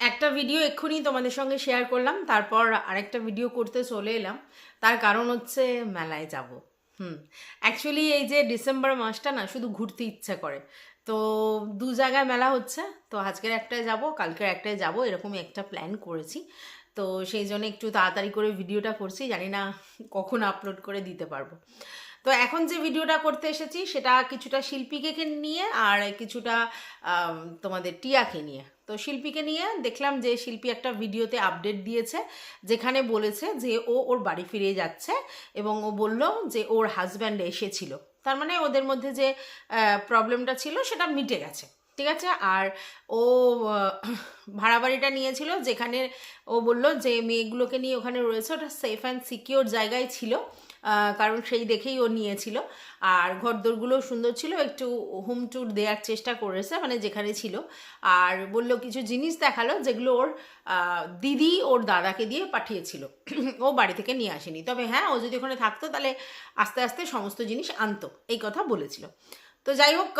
একটা ভিডিও এক্ষুনি তোমাদের সঙ্গে শেয়ার করলাম, তারপর আরেকটা ভিডিও করতে চলে এলাম। তার কারণ হচ্ছে মেলায় যাব। হুম অ্যাকচুয়ালি এই যে ডিসেম্বর মাসটা না, শুধু ঘুরতে ইচ্ছা করে। তো দু জায়গায় মেলা হচ্ছে, তো আজকের একটায় যাব, কালকের একটায় যাব, এরকমই একটা প্ল্যান করেছি। তো সেই জন্য একটু তাড়াতাড়ি করে ভিডিওটা করছি, জানি না কখন আপলোড করে দিতে পারব। তো এখন যে ভিডিওটা করতে এসেছি, সেটা কিছুটা শিল্পীকে নিয়ে আর কিছুটা তোমাদের টিয়াকে নিয়ে। তো শিল্পীকে নিয়ে দেখলাম যে শিল্পী একটা ভিডিওতে আপডেট দিয়েছে, যেখানে বলেছে যে ও ওর বাড়ি ফিরে যাচ্ছে এবং ও বলল যে ওর হাজব্যান্ড এসেছিল। তার মানে ওদের মধ্যে যে প্রবলেমটা ছিল সেটা মিটে গেছে। ঠিক আছে? আর ও ভাড়া বাড়িটা নিয়েছিল, যেখানে ও বলল যে মেয়েগুলোকে নিয়ে ওখানে রয়েছে, ওটা সেফ অ্যান্ড সিকিওর জায়গায় ছিল। কারণ সেই দেখেই ও নিয়েছিল। আর ঘরদোরগুলোও সুন্দর ছিল, একটু হোম ট্যুর দেওয়ার চেষ্টা করেছে মানে যেখানে ছিল। আর বলল, কিছু জিনিস দেখাল যেগুলো ওর দিদি ওর দাদাকে দিয়ে পাঠিয়েছিল। ও বাড়ি থেকে নিয়ে আসেনি। তবে হ্যাঁ ও যদি ওখানে থাকতো তাহলে আস্তে আস্তে সমস্ত জিনিস আনতো, এই কথা বলেছিল। তো যাই হোক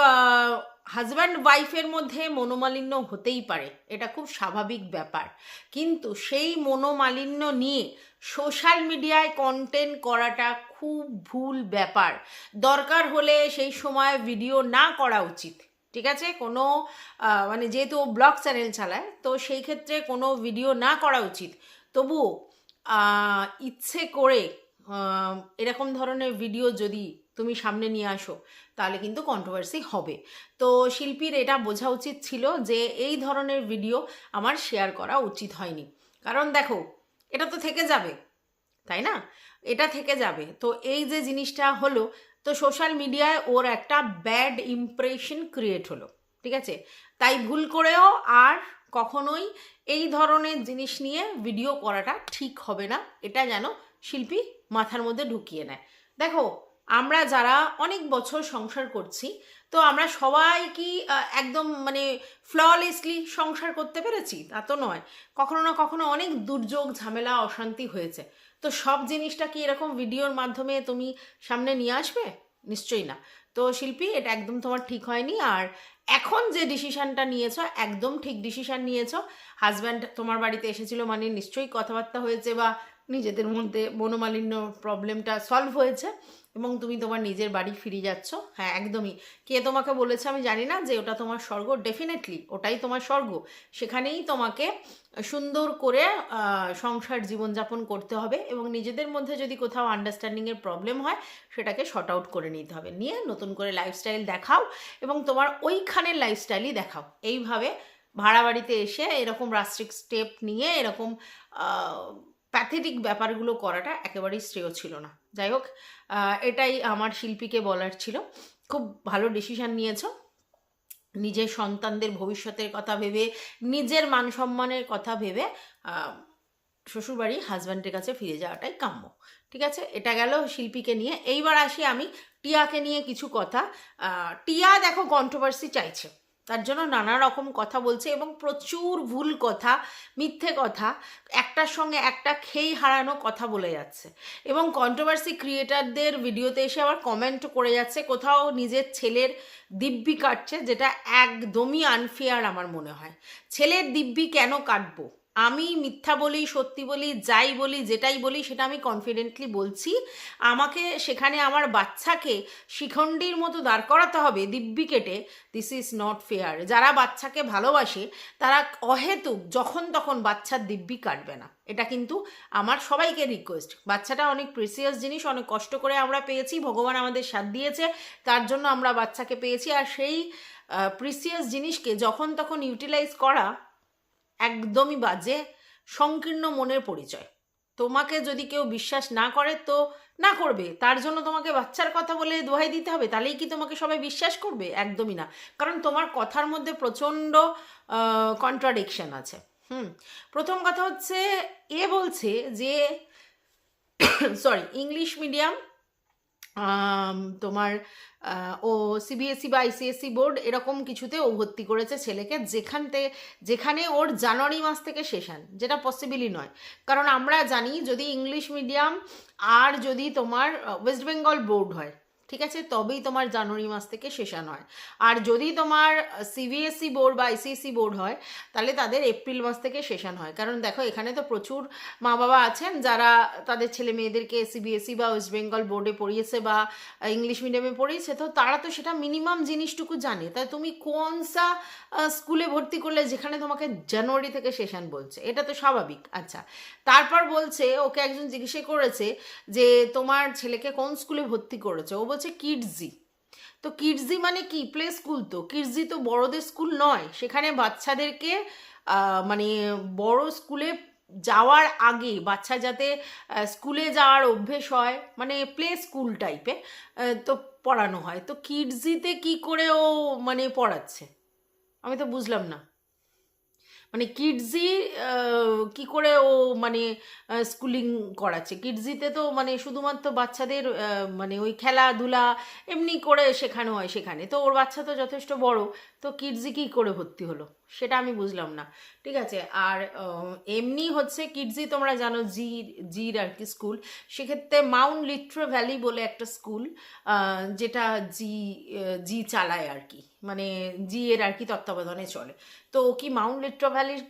হাজব্যান্ড ওয়াইফের মধ্যে মনোমালিন্য হতেই পারে, এটা খুব স্বাভাবিক ব্যাপার। কিন্তু সেই মনোমালিন্য নিয়ে সোশ্যাল মিডিয়ায় কন্টেন্ট করাটা খুব ভুল ব্যাপার। দরকার হলে সেই সময় ভিডিও না করা উচিত, ঠিক আছে? কোনো মানে যেহেতু ব্লগ চ্যানেল চালায়, তো সেই ক্ষেত্রে কোনো ভিডিও না করা উচিত। তবুও ইচ্ছে করে এরকম ধরনের ভিডিও যদি তুমি সামনে নিয়ে আসো, তাহলে কিন্তু কন্ট্রোভার্সি হবে। তো শিল্পীর এটা বোঝা উচিত ছিল যে এই ধরনের ভিডিও আমার শেয়ার করা উচিত হয়নি। কারণ দেখো, এটা তো থেকে যাবে, তাই না? এটা থেকে যাবে। তো এই যে জিনিসটা হলো, তো সোশ্যাল মিডিয়ায় ওর একটা ব্যাড ইমপ্রেশন ক্রিয়েট হলো, ঠিক আছে? তাই ভুল করেও আর কখনোই এই ধরনের জিনিস নিয়ে ভিডিও করাটা ঠিক হবে না, এটা যেন শিল্পী মাথার মধ্যে ঢুকিয়ে নেয়। দেখো আমরা যারা অনেক বছর সংসার করছি, তো আমরা সবাই কি একদম মানে ফ্ললেসলি সংসার করতে পেরেছি? তা তো নয়। কখনো না কখনো অনেক দুর্যোগ, ঝামেলা, অশান্তি হয়েছে। তো সব জিনিসটা কি এরকম ভিডিওর মাধ্যমে তুমি সামনে নিয়ে আসবে? নিশ্চয়ই না। তো শিল্পী, এটা একদম তোমার ঠিক হয়নি। আর এখন যে ডিসিশানটা নিয়েছো, একদম ঠিক ডিসিশান নিয়েছো। হাজব্যান্ড তোমার বাড়িতে এসেছিল মানে নিশ্চয়ই কথাবার্তা হয়েছে বা নিজেদের মধ্যে মনোমালিন্য প্রবলেমটা সলভ হয়েছে। এবং তুমি তোমার নিজের বাড়ি ফিরে যাচ্ছ? হ্যাঁ একদমই। কে তোমাকে বলেছে আমি জানি না যে ওটা তোমার স্বর্গ। ডেফিনেটলি ওটাই তোমার স্বর্গ। সেখানেই তোমাকে সুন্দর করে সংসার জীবনযাপন করতে হবে এবং নিজেদের মধ্যে যদি কোথাও আন্ডারস্ট্যান্ডিংয়ের প্রবলেম হয়, সেটাকে শর্ট আউট করে নিতে হবে। নিয়ে নতুন করে লাইফস্টাইল দেখাও এবং তোমার ওইখানের লাইফস্টাইলই দেখাও। এইভাবে ভাড়া বাড়িতে এসে এরকম রাস্ট্রিক স্টেপ নিয়ে এরকম প্যাথেটিক ব্যাপারগুলো করাটা একেবারেই শ্রেয় ছিল না। যাই হোক এটাই আমার শিল্পীকে বলার ছিল। খুব ভালো ডিসিশন নিয়েছো। নিজের সন্তানদের ভবিষ্যতের কথা ভেবে, নিজের মান সম্মানের কথা ভেবে শ্বশুরবাড়ি হাজব্যান্ডের কাছে ফিরে যাওয়াটাই কাম্য। ঠিক আছে? এটা গেল শিল্পীকে নিয়ে। এইবার আসি আমি টিয়াকে নিয়ে কিছু কথা। টিয়া দেখো কন্ট্রোভার্সি চাইছে। তার জন্য নানা রকম কথা বলছে এবং প্রচুর ভুল কথা, মিথ্যে কথা, একটার সঙ্গে একটা খেই হারানো কথা বলে যাচ্ছে। এবং কন্ট্রোভার্সি ক্রিয়েটারদের ভিডিওতে এসে আবার কমেন্ট করে যাচ্ছে, কোথাও নিজের ছেলের দিব্যি কাটছে, যেটা একদমই আনফেয়ার আমার মনে হয়। ছেলের দিব্যি কেন কাটবো? আমি মিথ্যা বলি, সত্যি বলি, যাই বলি, যেটাই বলি, সেটা আমি কনফিডেন্টলি বলছি। আমাকে সেখানে আমার বাচ্চাকে শিখণ্ডীর মতো দাঁড় করাতে হবে দিব্যি কেটে। দিস ইজ নট ফেয়ার যারা বাচ্চাকে ভালোবাসে, তারা অহেতুক, যখন তখন বাচ্চার দিব্যি কাটবে না। এটা কিন্তু আমার সবাইকে রিকোয়েস্ট বাচ্চাটা অনেক প্রিসিয়াস জিনিস, অনেক কষ্ট করে আমরা পেয়েছি, ভগবান আমাদের সাথ দিয়েছে, তার জন্য আমরা বাচ্চাকে পেয়েছি। আর সেই প্রিসিয়াস জিনিসকে যখন তখন ইউটিলাইজ করা একদমই বাজে, সংকীর্ণ মনের পরিচয়। তোমাকে যদি কেউ বিশ্বাস না করে তো না করবে। তার জন্য তোমাকে বাচ্চার কথা বলে দোহাই দিতে হবে, তাহলেই কি তোমাকে সবাই বিশ্বাস করবে? একদমই না। কারণ তোমার কথার মধ্যে প্রচণ্ড কন্ট্রাডিকশন আছে। হুম। প্রথম কথা হচ্ছে, এ বলছে যে সরি ইংলিশ মিডিয়াম তোমার ও সিবিএসসি বা আইসিএসসি বোর্ড এরকম কিছুতে ও ভর্তি করেছে ছেলেকে যেখান থেকে যেখানে ওর জানুয়ারি মাস থেকে সেশন যেটা পসিবিলি নয়। কারণ আমরা জানি যদি ইংলিশ মিডিয়াম আর যদি তোমার ওয়েস্ট বেঙ্গল বোর্ড হয় ঠিক আছে? তবেই তোমার জানুয়ারি মাস থেকে সেশন হয়। আর যদি তোমার সিবিএসসি বোর্ড বা আইসিএসসি বোর্ড হয়, তাহলে তাদের এপ্রিল মাস থেকে সেশন হয়। কারণ দেখো, এখানে তো প্রচুর মা বাবা আছেন যারা তাদের ছেলে মেয়েদেরকে সিবিএসসি বা ওয়েস্ট বেঙ্গল বোর্ডে পড়িয়েছে বা ইংলিশ মিডিয়ামে পড়িয়েছে। তো তারা তো সেটা মিনিমাম জিনিসটুকু জানে। তাই তুমি কোন সা স্কুলে ভর্তি করলে যেখানে তোমাকে জানুয়ারি থেকে সেশন বলছে? এটা তো স্বাভাবিক। আচ্ছা তারপর বলছে, ওকে একজন জিজ্ঞেস করেছে যে তোমার ছেলেকে কোন স্কুলে ভর্তি করেছে? ও বলছে কিডজি তো কিডজি মানে কি? প্লে স্কুল তো। কিডজি তো বড়দের স্কুল নয়। সেখানে বাচ্চাদেরকে মানে বড় স্কুলে যাওয়ার আগে বাচ্চা যাতে স্কুলে যাওয়ার অভ্যেস হয় মানে প্লে স্কুল টাইপে তো পড়ানো হয়। তো কিডজিতে কি করে ও মানে পড়াচ্ছে? আমি তো বুঝলাম না। মানে কিডজি কি করে ও মানে স্কুলিং করাচ্ছে? কিডজিতে তো মানে শুধুমাত্র বাচ্চাদের মানে ওই খেলাধুলা এমনি করে শেখানো হয় সেখানে। তো ওর বাচ্চা তো যথেষ্ট বড়। তো কিডজি কি করে ভর্তি হলো? সেটা আমি বুঝলাম না। ঠিক আছে? আর এমনি হচ্ছে কিডজি তোমরা জানো জি জির আর কি স্কুল সেক্ষেত্রে মাউন্ট লিট্রো ভ্যালি বলে একটা স্কুল যেটা জি জি চালায় আর কি। মানে জি এর আর কি তত্ত্বাবধানে চলে। তো ও কি মাউন্ট লিট্রো ভ্যালির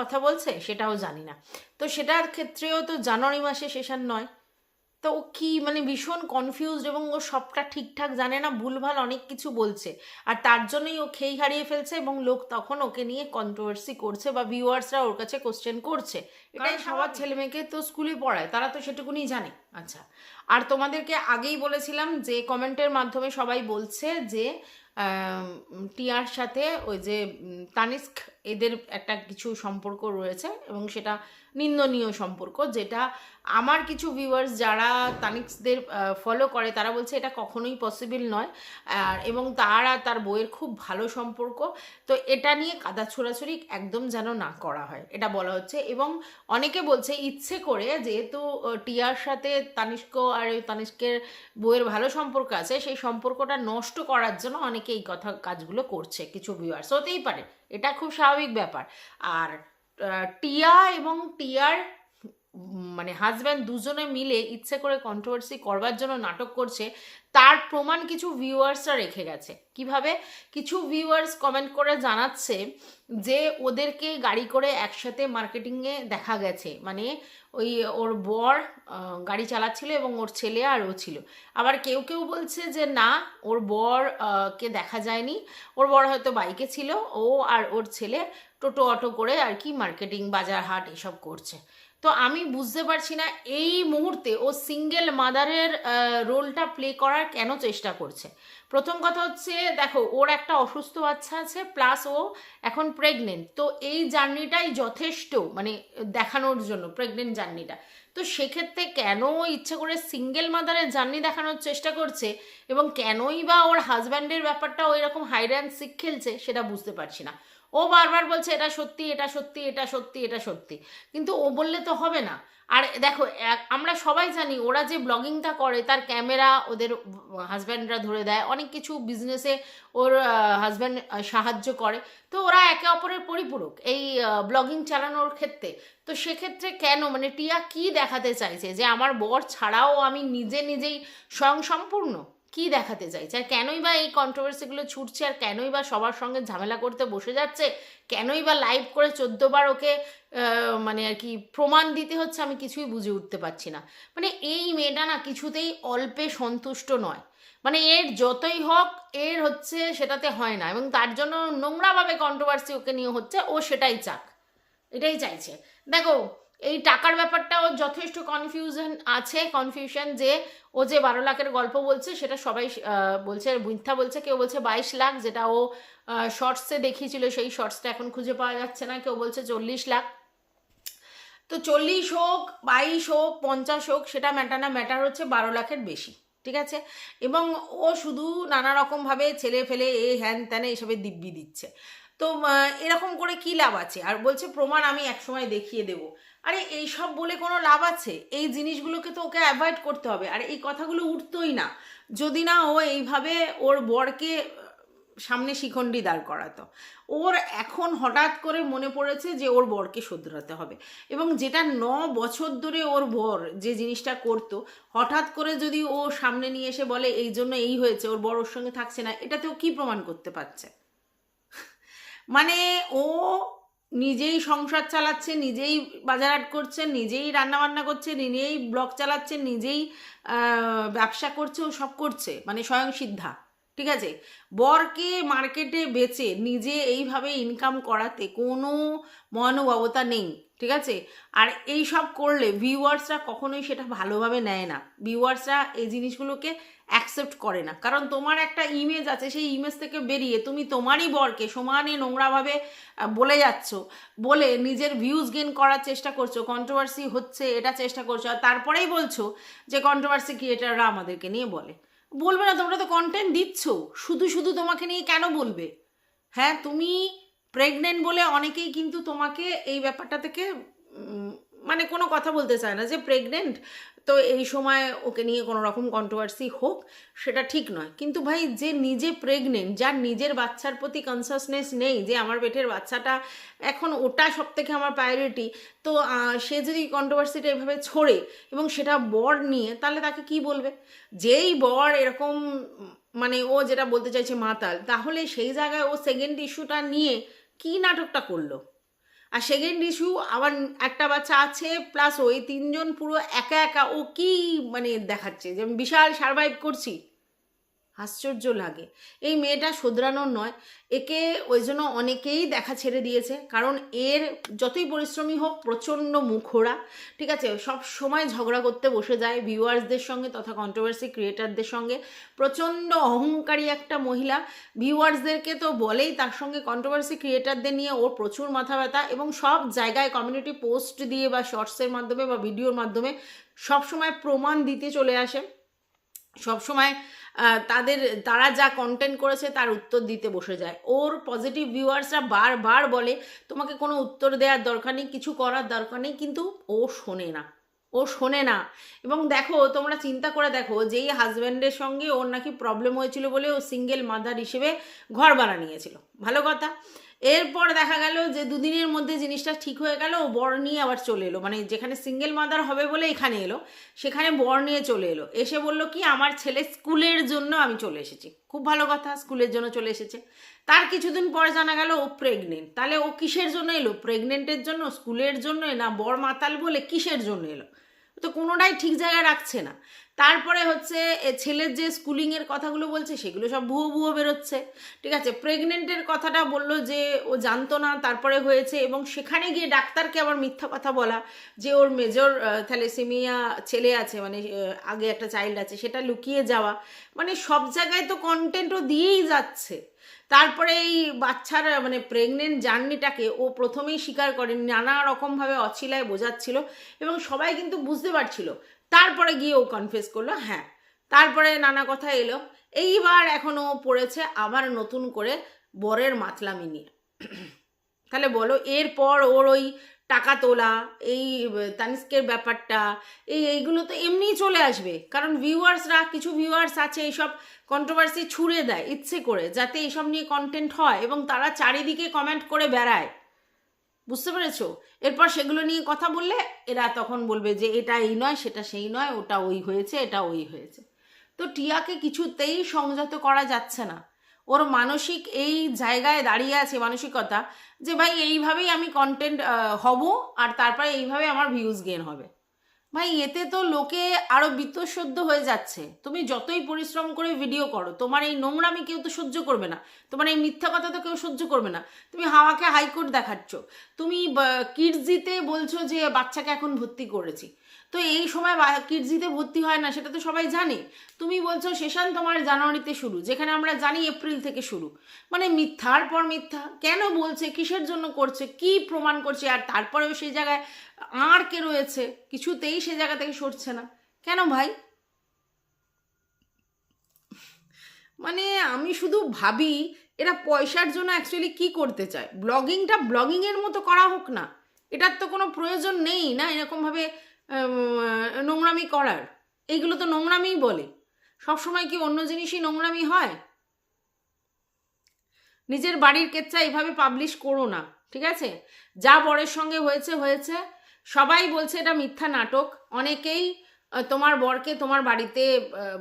কথা বলছে? সেটাও জানি না। তো সেটার ক্ষেত্রেও তো জানুয়ারি মাসে সেশন নয়। তো ও কি মানে ভীষণ কনফিউজড এবং ও সবটা ঠিকঠাক জানে না ভুলভাল অনেক কিছু বলছে। আর তার জন্যই ও খেই হারিয়ে ফেলছে এবং লোক তখন ওকে নিয়ে কন্ট্রোভার্সি করছে বা ভিউয়ার্সরা ওর কাছে কোশ্চেন করছে। এটাই সবার ছেলে মেয়েকে তো স্কুলে পড়ায় তারা তো সেটুকুনি জানে। আচ্ছা আর তোমাদেরকে আগেই বলেছিলাম যে কমেন্টের মাধ্যমে সবাই বলছে যে টিয়ার সাথে ওই যে তানিস্ক, এদের একটা কিছু সম্পর্ক রয়েছে এবং সেটা নিন্দনীয় সম্পর্ক, যেটা আমার কিছু ভিউয়ার্স যারা তানিক্সদের ফলো করে, তারা বলছে এটা কখনোই পসিবল নয়। আর, এবং তার তার বইয়ের খুব ভালো সম্পর্ক। তো এটা নিয়ে কাদা ছোড়াছড়ি একদম যেন না করা হয়, এটা বলা হচ্ছে। এবং অনেকে বলছে ইচ্ছে করে যেহেতু টিয়ার সাথে তানিস্ক আর ওই তানিষ্কের বইয়ের ভালো সম্পর্ক আছে, সেই সম্পর্কটা নষ্ট করার জন্য অনেকে এই কথা, কাজগুলো করছে, কিছু ভিউয়ার্স হতেই পারে। এটা খুব স্বাভাবিক ব্যাপার। আর টিয়া এবং টিয়ার মানে হাজব্যান্ড দুজনে মিলে ইচ্ছে করে কন্ট্রোভার্সি করবার জন্য নাটক করছে, তার প্রমাণ কিছু ভিউয়ার্সরা রেখে গেছে। কীভাবে? কিছু ভিউয়ার্স কমেন্ট করে জানাচ্ছে যে ওদেরকে গাড়ি করে একসাথে মার্কেটিংয়ে দেখা গেছে। মানে ওই ওর বর গাড়ি চালাচ্ছিল এবং ওর ছেলে আর ও ছিল। আবার কেউ কেউ বলছে যে না, ওর বর কে দেখা যায়নি। ওর বর হয়তো বাইকে ছিল, ও আর ওর ছেলে টোটো অটো করে আর কি মার্কেটিং বাজার হাট এসব করছে। তো আমি বুঝতে পারছি না এই মুহূর্তে ও সিঙ্গেল মাদারের রোলটা প্লে করার কেন চেষ্টা করছে? প্রথম কথা হচ্ছে, দেখো, ওর একটা অসুস্থ বাচ্চা আছে প্লাস ও এখন প্রেগনেন্ট তো এই জার্নিটাই যথেষ্ট মানে দেখানোর জন্য প্রেগনেন্ট জার্নিটা। তো সেক্ষেত্রে কেন ইচ্ছে করে সিঙ্গেল মাদারের জার্নি দেখানোর চেষ্টা করছে? এবং কেনই বা ওর হাজব্যান্ডের ব্যাপারটা ওই রকম হাইড অ্যান্ড সিক খেলছে, সেটা বুঝতে পারছি না। ও বারবার বলছে, এটা সত্যি এটা সত্যি এটা সত্যি এটা সত্যি। কিন্তু ও বললে তো হবে না। আর দেখো আমরা সবাই জানি ওরা যে ব্লগিংটা করে, তার ক্যামেরা ওদের হাজব্যান্ডরা ধরে দেয়। অনেক কিছু বিজনেসে ওর হাজব্যান্ড সাহায্য করে। তো ওরা একে অপরের পরিপূরক এই ব্লগিং চালানোর ক্ষেত্রে। তো সেক্ষেত্রে কেন? মানে টিয়া কি দেখাতে চাইছে? যে আমার বর ছাড়াও আমি নিজে নিজেই স্বয়ংসম্পূর্ণ? কি দেখাতে চাইছে? আর কেনই বা এই কন্ট্রোভার্সিগুলো ছুটছে? আর কেনই বা সবার সঙ্গে ঝামেলা করতে বসে যাচ্ছে? কেনই বা লাইভ করে চোদ্দবার ওকে মানে আর কি প্রমাণ দিতে হচ্ছে আমি কিছুই বুঝে উঠতে পারছি না। মানে এই মেয়েটা না কিছুতেই অল্পে সন্তুষ্ট নয়। মানে এর যতই হোক, এর হচ্ছে সেটাতে হয় না। এবং তার জন্য নোংরাভাবে কন্ট্রোভার্সি ওকে নিয়ে হচ্ছে, ও সেটাই চাক। এটাই চাইছে। দেখো এই টাকার ব্যাপারটাও যথেষ্ট কনফিউশন আছে। কনফিউশন যে ও যে বারো লাখের গল্প বলছে, সেটা সবাই বলছে, মিথ্যা বলছে, কেউ বলছে বাইশ লাখ, যেটা ও শর্টসে দেখিয়েছিল, সেই শর্টসটা এখন খুঁজে পাওয়া যাচ্ছে না, কেউ বলছে চল্লিশ লাখ। তো চল্লিশ হোক, বাইশ হোক, পঞ্চাশ হোক, সেটা ম্যাটার না ম্যাটার হচ্ছে বারো লাখের বেশি, ঠিক আছে? এবং ও শুধু নানা রকমভাবে ছেলে ফেলে, এ হ্যান ত্যানে এসবের দিব্যি দিচ্ছে। তো এরকম করে কি লাভ আছে? আর বলছে, প্রমাণ আমি একসময় দেখিয়ে দেবো। আরে এই সব বলে কোনো লাভ আছে? এই জিনিসগুলোকে তো ওকে অ্যাভয়েড করতে হবে। আর এই কথাগুলো উঠতোই না। যদি না, ও এইভাবে ওর বরকে সামনে শিখণ্ডি দাঁড় করাতো। ওর এখন হঠাৎ করে মনে পড়েছে যে, ওর বরকে শোধরাতে হবে। এবং যেটা ন বছর ধরে ওর বর যে জিনিসটা করতো, হঠাৎ করে যদি ও সামনে নিয়ে এসে বলে, এই জন্য এই হয়েছে, ওর বর ওর সঙ্গে থাকছে না, এটাতেও কি প্রমাণ করতে পারছে? মানে ও নিজেই সংসার চালাচ্ছে, নিজেই বাজারহাট করছে, নিজেই রান্নাবান্না করছে, নিজেই ব্লগ চালাচ্ছে, নিজেই ব্যবসা করছে, ও সব করছে মানে স্বয়ং সিদ্ধা, ঠিক আছে? বরকে মার্কেটে বেচে নিজে এইভাবে ইনকাম করাতে কোনো মহানুভবতা নেই, ঠিক আছে? আর এই সব করলে ভিউয়ার্সরা কখনোই সেটা ভালোভাবে নেয় না। ভিউয়ার্সরা এই জিনিসগুলোকে অ্যাকসেপ্ট করে না। কারণ তোমার একটা ইমেজ আছে, সেই ইমেজ থেকে বেরিয়ে তুমি তোমারই বরকে সমানে নোংরাভাবে বলে যাচ্ছ। বলে নিজের ভিউজ গেন করার চেষ্টা করছ কন্ট্রোভার্সি হচ্ছে, এটা চেষ্টা করছ, আর তারপরেই বলছো যে কন্ট্রোভার্সি ক্রিয়েটাররা আমাদেরকে নিয়ে বলে। বলবে না, তোমরা তো কন্টেন্ট দিচ্ছ, শুধু শুধু তোমাকে নিয়ে কেন বলবে? হ্যাঁ তুমি প্রেগনেন্ট বলে অনেকেই কিন্তু তোমাকে এই ব্যাপারটা থেকে মানে কোনো কথা বলতে চায় না যে প্রেগনেন্ট তো এই সময় ওকে নিয়ে কোনো রকম কন্ট্রোভার্সি হোক, সেটা ঠিক নয়। কিন্তু ভাই, যে নিজে প্রেগনেন্ট যার নিজের বাচ্চার প্রতি কনসাসনেস নেই, যে আমার পেটের বাচ্চাটা এখন ওটা সব থেকে আমার প্রায়োরিটি তো সে যদি কন্ট্রোভার্সিটা এভাবে ছড়ে এবং সেটা বর নিয়ে, তাহলে তাকে কি বলবে? যেই বর এরকম মানে ও যেটা বলতে চাইছে মাতাল, তাহলে সেই জায়গায় ও সেকেন্ড ইস্যুটা নিয়ে কি নাটকটা করল? আর সেকেন্ড ইস্যু আবার একটা বাচ্চা আছে প্লাস ওই তিনজন পুরো একা একা, ও কি মানে দেখাচ্ছে? যে আমি বিশাল সারভাইভ করছি। আশ্চর্য লাগে। এই মেয়েটা শোধরানোর নয়, একে ওই জন্য অনেকেই দেখা ছেড়ে দিয়েছে। কারণ এর যতই পরিশ্রমী হোক, প্রচণ্ড মুখোড়া, ঠিক আছে? সব সময় ঝগড়া করতে বসে যায় ভিউয়ার্সদের সঙ্গে তথা কন্ট্রোভার্সি ক্রিয়েটারদের সঙ্গে। প্রচণ্ড অহংকারী একটা মহিলা। ভিউয়ার্সদেরকে তো বলেই তার সঙ্গে কন্ট্রোভার্সি ক্রিয়েটারদের নিয়ে ওর প্রচুর মাথা ব্যথা এবং সব জায়গায় কমিউনিটি পোস্ট দিয়ে বা শর্টসের মাধ্যমে বা ভিডিওর মাধ্যমে সবসময় প্রমাণ দিতে চলে আসে। সবসময় তাদের, তারা যা কন্টেন্ট করেছে তার উত্তর দিতে বসে যায়। ওর পজিটিভ ভিউয়ার্সরা বারবার বলে, তোমাকে কোনো উত্তর দেওয়ার দরকার নেই, কিছু করার দরকার নেই। কিন্তু ও শোনে না। ও শোনে না। এবং দেখো, তোমরা চিন্তা করে দেখো, যেই হাজব্যান্ডের সঙ্গে ওর নাকি প্রবলেম হয়েছিল বলে ও সিঙ্গেল মাদার হিসেবে ঘর ভাড়া নিয়েছিল। ভালো কথা। এরপর দেখা গেল যে দুদিনের মধ্যে জিনিসটা ঠিক হয়ে গেল, ও বর নিয়ে আবার চলে এলো। মানে যেখানে সিঙ্গেল মাদার হবে বলে এখানে এলো, সেখানে বর নিয়ে চলে এলো। এসে বলল কি, আমার ছেলে স্কুলের জন্য আমি চলে এসেছি। খুব ভালো কথা, স্কুলের জন্য চলে এসেছে। তার কিছুদিন পরে জানা গেল ও প্রেগনেন্ট তাহলে ও কিসের জন্য এলো? প্রেগনেন্টের জন্য? স্কুলের জন্য? না বর মাতাল বলে কিসের জন্য এলো? তো কোনোটাই ঠিক জায়গায় রাখছে না। তারপরে হচ্ছে ছেলের যে স্কুলিংয়ের কথাগুলো বলছে, সেগুলো সব ভুয়ো ভুয়ো বেরোচ্ছে। ঠিক আছে? প্রেগনেন্টের কথাটা বলল যে, ও জানতো না, তারপরে হয়েছে এবং সেখানে গিয়ে ডাক্তারকে আবার মিথ্যা কথা বলা যে, ওর মেজর থ্যালেসেমিয়া ছেলে আছে মানে আগে একটা চাইল্ড আছে, সেটা লুকিয়ে যাওয়া। মানে সব জায়গায় তো কন্টেন্টও দিয়েই যাচ্ছে। তারপরে এই বাচ্চার মানে প্রেগনেন্ট জার্নিটাকে ও প্রথমেই স্বীকার করে নানা রকমভাবে অছিলায় বোঝাচ্ছিল এবং সবাই কিন্তু বুঝতে পারছিল। তারপরে গিয়ে ও কনফেস করল হ্যাঁ। তারপরে নানা কথা এলো, এইবার এখন ও পড়েছে আবার নতুন করে বরের মাতলামি নিয়ে। তাহলে বলো, এরপর ওর ওই টাকা তোলা, এই তানিস্কের ব্যাপারটা, এই, এইগুলো তো এমনিই চলে আসবে। কারণ ভিউয়ার্সরা কিছু ভিউয়ার্স আছে, এইসব কন্ট্রোভার্সি ছুড়ে দেয়, ইচ্ছে করে, যাতে এইসব নিয়ে কন্টেন্ট হয় এবং তারা চারিদিকে কমেন্ট করে বেড়ায়। বুঝতে পেরেছ? এরপর সেগুলো নিয়ে কথা বললে এরা তখন বলবে যে, এটা এই নয়, সেটা সেই নয়, ওটা ওই হয়েছে, এটা ওই হয়েছে। তো টিয়াকে কিছুতেই সংযত করা যাচ্ছে না। ওর মানসিক এই জায়গায় দাঁড়িয়ে আছে মানসিকতা যে, ভাই, এইভাবেই আমি কন্টেন্ট হব আর তারপরে এইভাবে আমার ভিউজ গেন হবে। ভাই, এতে তো লোকে আরও বিতসদ্য হয়ে যাচ্ছে। তুমি যতই পরিশ্রম করে ভিডিও করো, তোমার এই নোংরামি কেউ তো সহ্য করবে না। তোমার এই মিথ্যা কথা তো কেউ সহ্য করবে না। তুমি হাওয়াকে হাইকোর্ট দেখাচ্ছ। তুমি কিডজিতে বলছো যে, বাচ্চাকে এখন ভর্তি করেছি। তো এই সময় কিডজিতে ভর্তি হয় না, সেটা তো সবাই জানে। তুমি বলছো, সেশন তোমার জানুয়ারিতে শুরু যেখানে আমরা জানি এপ্রিল থেকে শুরু। মানে মিথ্যার পর মিথ্যা। কেন বলছে? কিসের জন্য করছে? কি প্রমাণ করছে? আর তারপরেও সেই জায়গায় আর কে রয়েছে, কিছুতেই সে জায়গা থেকে সরছে না। কেন ভাই? মানে আমি শুধু ভাবি, এরা পয়সার জন্য অ্যাকচুয়ালি কি করতে চায়? ব্লগিংটা ব্লগিংয়ের মতো করা হোক না। এটার তো কোনো প্রয়োজন নেই না এরকমভাবে নোংরামি করার। এইগুলো তো নোংরামিই বলে। সবসময় কি অন্য জিনিসই নোংরামি হয়? নিজের বাড়ির কেচ্চা এইভাবে পাবলিশ করো না, ঠিক আছে? যা বরের সঙ্গে হয়েছে হয়েছে। সবাই বলছে এটা মিথ্যা নাটক। অনেকেই তোমার বরকে তোমার বাড়িতে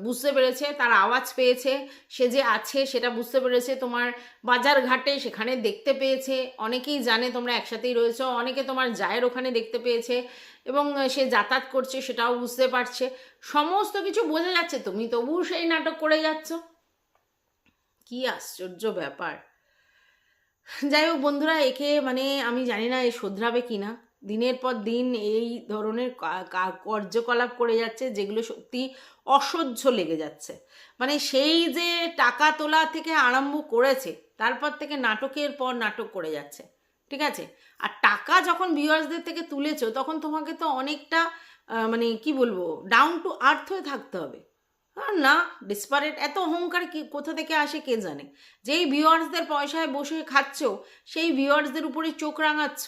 বুঝতে পেরেছে, তার আওয়াজ পেয়েছে, সে যে আছে সেটা বুঝতে পেরেছে, তোমার বাজার ঘাটে সেখানে দেখতে পেয়েছে। অনেকেই জানে তোমরা একসাথেই রয়েছো, অনেকে তোমার জায়ের ওখানে দেখতে পেয়েছে এবং সে যাতায়াত করছে সেটাও বুঝতে পারছে। সমস্ত কিছু বোঝা যাচ্ছে, তুমি তবুও সেই নাটক করে যাচ্ছ? কি আশ্চর্য ব্যাপার। যাই হোক বন্ধুরা, একে মানে আমি জানি না এ শোধরাবে কি না দিনের পর দিন এই ধরনের কার্যকলাপ করে যাচ্ছে, যেগুলো সত্যি অসহ্য লেগে যাচ্ছে। মানে সেই যে টাকা তোলা থেকে আরম্ভ করেছে, তারপর থেকে নাটকের পর নাটক করে যাচ্ছে, ঠিক আছে? আর টাকা যখন ভিউয়ার্সদের থেকে তুলেছো, তখন তোমাকে তো অনেকটা মানে কি বলব ডাউন টু আর্থ হয়ে থাকতে হবে। আর না ডিসপারেট এত অহংকার কি, কোথা থেকে আসে কে জানে? যেই ভিউয়ার্সদের পয়সায় বসে খাচ্ছ, সেই ভিউয়ার্সদের উপরে চোখ রাঙাচ্ছ।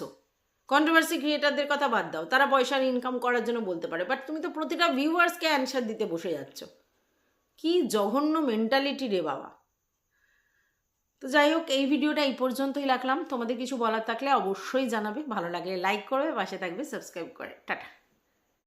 কন্ট্রোভার্সি ক্রিয়েটারদের কথা বাদ দাও। তারা পয়সার ইনকাম করার জন্য বলতে পারে। বাট তুমি তো প্রতিটা ভিউয়ার্সকে অ্যান্সার দিতে বসে যাচ্ছ। কি জঘন্য মেন্টালিটি রে বাবা। তো যাই হোক, এই ভিডিওটা এই পর্যন্তই রাখলাম। তোমাদের কিছু বলার থাকলে অবশ্যই জানাবে। ভালো লাগলে লাইক করবে, পাশে থাকবে সাবস্ক্রাইব করে। টাটা।